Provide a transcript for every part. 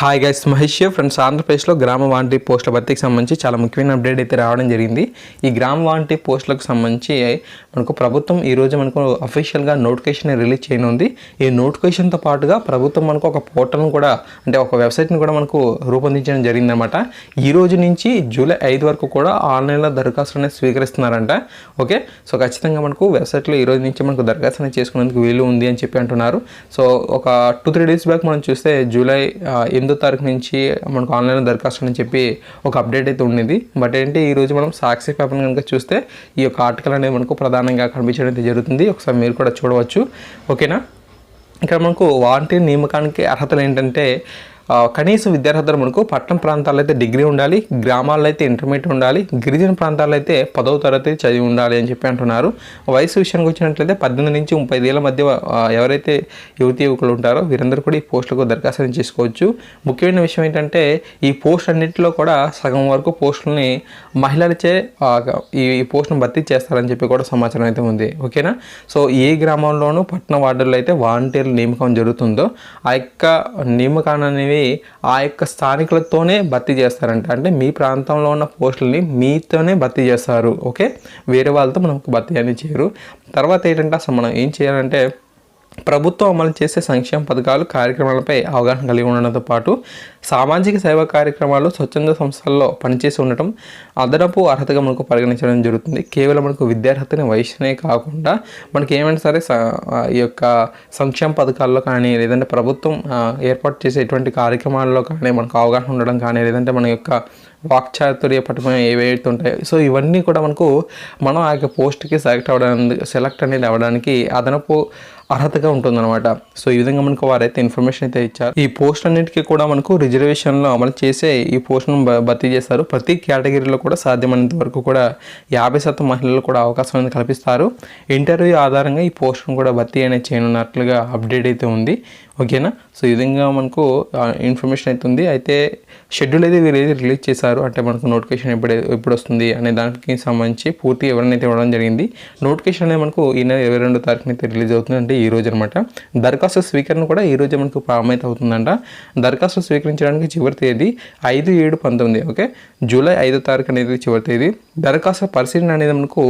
Hi guys Mahesh friends ఆంధ్రప్రదేశ్లో గ్రామ వాంటి పోస్టుల భర్తీకి సంబంధించి చాలా ముఖ్యమైన అప్డేట్ అయితే రావడం జరిగింది. ఈ గ్రామ వాంటి పోస్టులకు సంబంధించి మనకు ప్రభుత్వం ఈరోజు మనకు అఫీషియల్గా నోటిఫికేషన్ రిలీజ్ చేయనుంది. ఈ నోటిఫికేషన్తో పాటుగా ప్రభుత్వం మనకు ఒక పోర్టల్ను కూడా అంటే ఒక వెబ్సైట్ని కూడా మనకు రూపొందించడం జరిగిందనమాట ఈ రోజు నుంచి జూలై ఐదు వరకు కూడా ఆన్లైన్లో దరఖాస్తు అనేది స్వీకరిస్తున్నారంట. ఓకే? సో ఖచ్చితంగా మనకు వెబ్సైట్లో ఈ రోజు నుంచి మనకు దరఖాస్తు అనేది చేసుకునేందుకు వీలు ఉంది అని చెప్పి అంటున్నారు. సో ఒక టూ త్రీ డేస్ బ్యాక్ మనం చూస్తే జూలై ఎనిమిది ఎనిమిదో తారీఖు నుంచి మనకు ఆన్లైన్ దరఖాస్తు అని చెప్పి ఒక అప్డేట్ అయితే ఉండేది. బట్ ఏంటి ఈరోజు మనం సాక్షి పేపర్ని కనుక చూస్తే ఈ యొక్క ఆర్టికల్ అనేది మనకు ప్రధానంగా కనిపించడం అయితే జరుగుతుంది. ఒకసారి మీరు కూడా చూడవచ్చు. ఓకేనా? ఇక్కడ మనకు వాలంటీర్ నియామకానికి అర్హతలు ఏంటంటే కనీస విద్యార్హతలు మనకు పట్టణ ప్రాంతాల్లో అయితే డిగ్రీ ఉండాలి గ్రామాల్లో అయితే ఇంటర్మీడియట్ ఉండాలి గిరిజన ప్రాంతాల్లో అయితే పదవ తరగతి చదివి ఉండాలి అని చెప్పి అంటున్నారు. వయసు విషయానికి వచ్చినట్లయితే పద్దెనిమిది నుంచి ముప్పై ఏళ్ళ మధ్య ఎవరైతే యువతి యువకులు ఉంటారో వీరందరూ కూడా ఈ పోస్టులకు దరఖాస్తు చేసుకోవచ్చు. ముఖ్యమైన విషయం ఏంటంటే ఈ పోస్ట్ అన్నింటిలో కూడా సగం వరకు పోస్టులని మహిళలచే ఈ ఈ పోస్టును భర్తీ చేస్తారని చెప్పి కూడా సమాచారం అయితే ఉంది. ఓకేనా? సో ఏ గ్రామంలోనూ పట్టణ వార్డుల్లో అయితే వాలంటీర్ల నియామకం జరుగుతుందో ఆ యొక్క నియామకాన్ని అనేవి ఆ యొక్క స్థానికులతోనే భర్తీ చేస్తారంట. అంటే మీ ప్రాంతంలో ఉన్న పోస్టులని మీతోనే భర్తీ చేస్తారు. ఓకే? వేరే వాళ్ళతో మనకు భర్తీ అనేది చేయరు. తర్వాత ఏంటంటే అసలు మనం ఏం చేయాలంటే ప్రభుత్వం అమలు చేసే సంక్షేమ పథకాలు కార్యక్రమాలపై అవగాహన కలిగి ఉండడంతో పాటు సామాజిక సేవా కార్యక్రమాలు స్వచ్ఛంద సంస్థల్లో పనిచేసి ఉండటం అదనపు అర్హతగా మనకు పరిగణించడం జరుగుతుంది. కేవలం మనకు విద్యార్హతని వయసునే కాకుండా మనకి ఏమైనా సరే స- ఈ యొక్క సంక్షేమ పథకాల్లో కానీ లేదంటే ప్రభుత్వం ఏర్పాటు చేసే ఎటువంటి కార్యక్రమాల్లో కానీ మనకు అవగాహన ఉండడం కానీ లేదంటే మన యొక్క వాక్చాతుర్య పట్టుకుని ఏవైతే ఉంటాయో. సో ఇవన్నీ కూడా మనకు మనం ఆ యొక్క పోస్ట్కి సెలెక్ట్ అవ్వడానికి సెలెక్ట్ అనేది అవ్వడానికి అదనపు అర్హతగా ఉంటుందన్నమాట. సో ఈ విధంగా మనకు వారైతే ఇన్ఫర్మేషన్ అయితే ఇచ్చారు. ఈ పోస్ట్ అన్నిటికీ కూడా మనకు రిజర్వేషన్లో అమలు చేసే ఈ పోస్ట్ను భర్తీ చేస్తారు ప్రతి కేటగిరీలో కూడా సాధ్యమైనంత వరకు కూడా యాభై శాతం మహిళలు కూడా అవకాశం అనేది కల్పిస్తారు. ఇంటర్వ్యూ ఆధారంగా ఈ పోస్ట్ను కూడా భర్తీ అనేది చేయనున్నట్లుగా అప్డేట్ అయితే ఉంది. ఓకేనా? సో ఈ విధంగా మనకు ఇన్ఫర్మేషన్ అయితే ఉంది అయితే షెడ్యూల్ అయితే వీరు రిలీజ్ చేశారు అంటే మనకు నోటిఫికేషన్ ఎప్పుడు ఎప్పుడు వస్తుంది అనే దానికి సంబంధించి పూర్తి ఎవరినైతే ఇవ్వడం జరిగింది. నోటిఫికేషన్ అనేది మనకు ఈ నెల ఇరవై రెండో తారీఖున అయితే రిలీజ్ అవుతుంది అంటే ఈ రోజు అనమాట దరఖాస్తు స్వీకరణ కూడా ఈ రోజే మనకు ప్రారంభమైతే అవుతుందంట. దరఖాస్తు స్వీకరించడానికి చివరి తేదీ ఐదు ఏడు పంతొమ్మిది ఓకే? జూలై ఐదో తారీఖు అనేది చివరి తేదీ. దరఖాస్తు పరిశీలన అనేది మనకు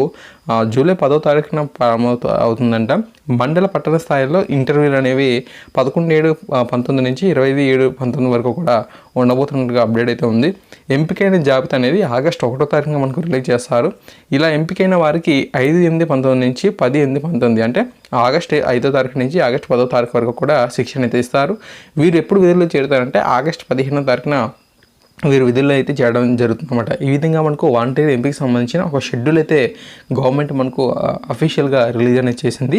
జూలై పదో తారీఖున ప్రారంభం అవుతుందంట. మండల పట్టణ స్థాయిలో ఇంటర్వ్యూలు అనేవి పదకొండు ఏడు పంతొమ్మిది నుంచి ఇరవై ఐదు ఏడు పంతొమ్మిది వరకు కూడా ఉండబోతున్నట్టుగా అప్డేట్ అయితే ఉంది. ఎంపికైన జాబితా అనేది ఆగస్టు ఒకటో తారీఖున మనకు రిలీజ్ చేస్తారు. ఇలా ఎంపికైన వారికి ఐదు ఎనిమిది పంతొమ్మిది నుంచి పది ఎనిమిది పంతొమ్మిది అంటే ఆగస్ట్ ఐదో తారీఖు నుంచి ఆగస్ట్ పదో తారీఖు వరకు కూడా శిక్షణ అయితే ఇస్తారు. వీరు ఎప్పుడు విధుల్లో చేరుతారంటే ఆగస్ట్ పదిహేనో తారీఖున వీరు విధుల్లో అయితే చేయడం జరుగుతుందన్నమాట. ఈ విధంగా మనకు వాలంటీర్ ఎంపికకి సంబంధించిన ఒక షెడ్యూల్ అయితే గవర్నమెంట్ మనకు అఫీషియల్గా రిలీజ్ అనేది చేసింది.